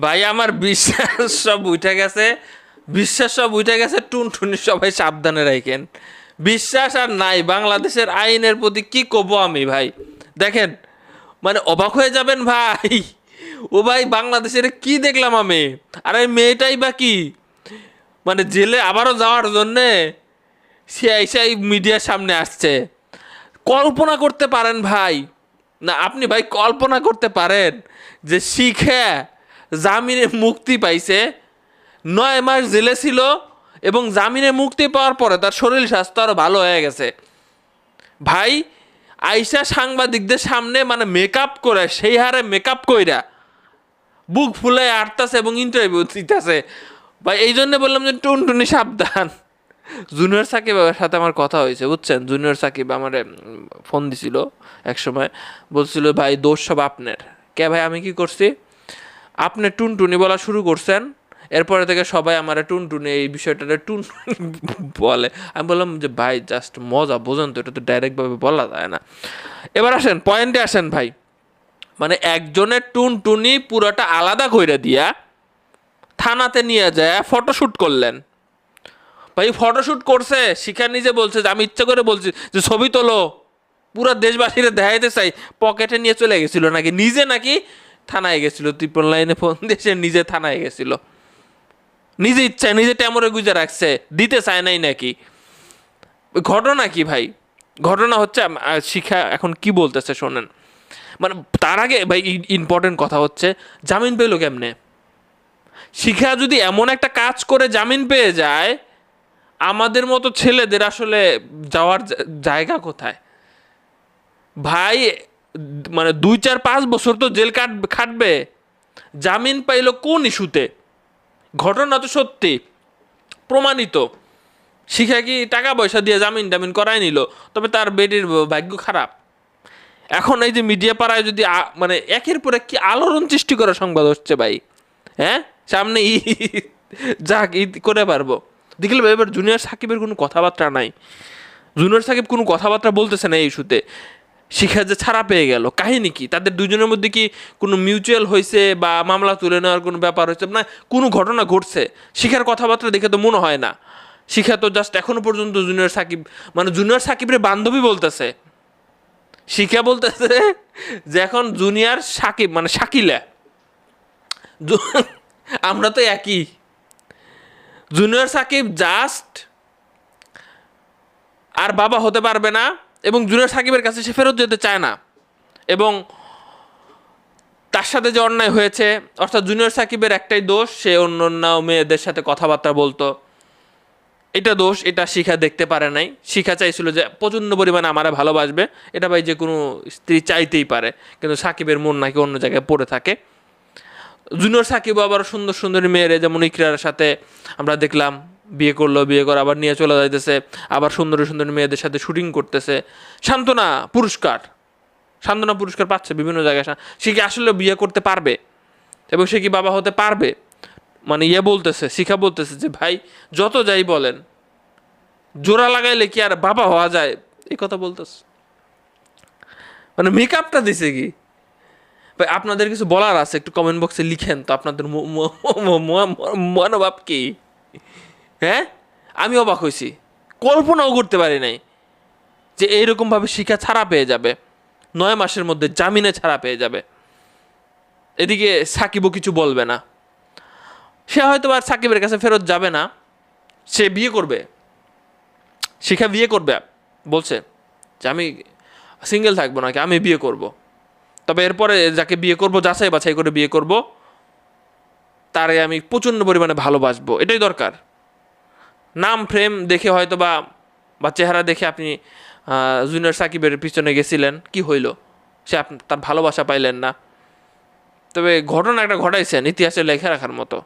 ভাই, আমার বিশ্বাস সব উঠে গেছে। বিশ্বাস সব উঠে গেছে, টুনটুনি সবাই সাবধানে রাখেন। বিশ্বাস আর নাই, বাংলাদেশের আইনের প্রতি কি কব আমি ভাই? দেখেন মানে অবাক হয়ে যাবেন ভাই। ও ভাই, বাংলাদেশের কি দেখলাম আমি? আর এই মেয়েটাই বা কি? মানে জেলে আবারও যাওয়ার জন্যে সে এসে মিডিয়ার সামনে আসছে। কল্পনা করতে পারেন ভাই। না, আপনি ভাই, কল্পনা করতে পারেন যে শিখে জামিনে মুক্তি পাইছে, নয় মাস জেলে ছিল এবং জামিনে মুক্তি পাওয়ার পরে তার শরীর স্বাস্থ্য আরও ভালো হয়ে গেছে। ভাই আইসা সাংবাদিকদের সামনে মানে মেকআপ করে, সেই হারে মেকআপ কইরা বুক ফুলে আটতাছে এবং ইন্টারভিউ দিতেছে। ভাই, এই জন্য বললাম যে টুনটুনি সাবধান। জুনিয়র সাকিবের সাথে আমার কথা হয়েছে, বুঝছেন? জুনিয়র সাকিব আমার ফোন দিছিল এক সময় বলছিল, ভাই, দোষ সব আপনার। কে ভাই, আমি কি করছি? আপনি টুনটুনি বলা শুরু করছেন, এরপরে থেকে সবাই আমার টুনটুনি, এই বিষয়টা টুনটুনি বলে। আমি বললাম যে, ভাই জাস্ট মজা, বোঝেন তো, এটা তো ডাইরেক্টভাবে বলা যায় না। এবার আসেন, পয়েন্টে আসেন ভাই। মানে একজনের টুনটুনি পুরোটা আলাদা করে দিয়া থানাতে নিয়ে যায় ফটোশ্যুট করলেন। ভাই ফটোশ্যুট করছে, শিখা নিজে বলছে যে, আমি ইচ্ছা করে বলছি যে, ছবি তোলো। পুরো দেশবাসীরা দেখাইতে চাই। পকেটে নিয়ে চলে গেছিল নাকি? নিজে নাকি থানায় গেছিল, ত্রিপল লাইনে ফোন দিয়ে সে নিজে থানায় গেছিল। নিজে ইচ্ছায় নিজে ট্যামরে গুজে রাখছে, দিতে চায় নাই নাকি? ঘটনা কি ভাই? ঘটনা হচ্ছে শিখা এখন কি বলতেছে শোনেন। মানে তার আগে ভাই ইম্পর্টেন্ট কথা হচ্ছে, জামিন পেল কেমনে? শিখা যদি এমন একটা কাজ করে জামিন পেয়ে যায়, আমাদের মতো ছেলেদের আসলে যাওয়ার জায়গা কোথায়? ভাই মানে দুই চার পাঁচ বছর তো জেল কাট খাটবে। জামিন পাইলো কোন ইস্যুতে? ঘটনা তো সত্যি, প্রমাণিত। শিখা কি টাকা পয়সা দিয়ে জামিন টামিন করাই নিল, তবে তার বেটির ভাগ্য খারাপ। এখন এই যে মিডিয়া পাড়ায় যদি মানে একের পর এক কি আলোড়ন সৃষ্টি করা সংবাদ হচ্ছে ভাই? হ্যাঁ? সামনে ই যাক ঈদ করে পারব। দেখলে এবার জুনিয়র সাকিবের কোনো কথাবার্তা নাই। জুনিয়র সাকিব কোনো কথাবার্তা বলতেছে না এই ইস্যুতে। শিখা যে ছাড়া পেয়ে গেল। কাহিনী কি? তাদের দুজনের মধ্যে কি কোনো মিউচুয়াল হয়েছে বা মামলা তুলে নেওয়ার কোনো ব্যাপার হয়েছে? না, কোনো ঘটনা ঘটছে। শিখার কথাবার্তা দেখে তো মনে হয় না। শিখা তো জাস্ট এখনও পর্যন্ত জুনিয়র সাকিব মানে জুনিয়র সাকিবের বান্ধবী বলতেছে। শিখা বলতেছে যে এখন জুনিয়র সাকিব মানে শাকিলা। আমরা তো একই। জুনিয়র সাকিব জাস্ট আর বাবা হতে পারবে না। এবং জুনিয়র সাকিবের কাছে সে ফেরত যেতে চায় না। এবং তার সাথে যে অন্যায় হয়েছে, অর্থাৎ জুনিয়র সাকিবের একটাই দোষ, সে অন্য অন্য মেয়েদের সাথে কথাবার্তা বলতো। এটা দোষ, এটা শিখা দেখতে পারে নাই। শিখা চাইছিল যে প্রচণ্ড পরিমাণে আমারা ভালোবাসবে। এটা ভাই যে কোনো স্ত্রী চাইতেই পারে, কিন্তু সাকিবের মন নাকি অন্য জায়গায় পড়ে থাকে। জুনিয়র সাকিব আবার সুন্দর সুন্দর মেয়েরে, যেমন ইকরার সাথে আমরা দেখলাম বিয়ে করল, বিয়ে করে আবার নিয়ে চলে যাইতেছে, আবার সুন্দর সুন্দর মেয়েদের সাথে শুটিং করতেছে। সান্ত্বনা, পুরস্কার। সান্ত্বনা, পুরস্কার পাচ্ছে বিভিন্ন জায়গায়। সা- কি আসলে বিয়ে করতে পারবে? এবং সে কি বাবা হতে পারবে? মানে ইয়ে বলতেছে, শিখা বলতেছে যে, ভাই, যত যাই বলেন, জোড়া লাগাইলে কি আর বাবা হওয়া যায়? এই কথা বলতেছে। মানে মেকআপটা দিছে কি? ভাই, আপনাদের কিছু বলার আছে? একটু কমেন্ট বক্সে লিখেন তো আপনাদের মনোভাব কি? হ্যাঁ? আমি অবাক হয়েছি। কল্পনাও করতে পারি নাই যে এইরকমভাবে শিক্ষা ছাড়া পেয়ে যাবে। নয় মাসের মধ্যে জামিনে ছাড়া পেয়ে যাবে। এদিকে সাকিবও কিছু বলবে না। সে হয়তো আর সাকিবের কাছে ফেরত যাবে না। সে বিয়ে করবে। শিখা বিয়ে করবে। বলছে যে আমি সিঙ্গেল থাকব নাকি? আমি বিয়ে করব। তবে এরপরে যাকে বিয়ে করব যাচাই বাছাই করে বিয়ে করব, তারে আমি প্রচণ্ড পরিমাণে ভালোবাসবো। এটাই দরকার। নাম ফ্রেম দেখে হয়তো বা বা চেহারা দেখে আপনি জুনিয়র সাকিবের পিছনে গেছিলেন, কি হইল? সে তার ভালোবাসা পাইলেন না। তবে ঘটনা একটা ঘটাইছেন, ইতিহাসে লেখা রাখার মতো।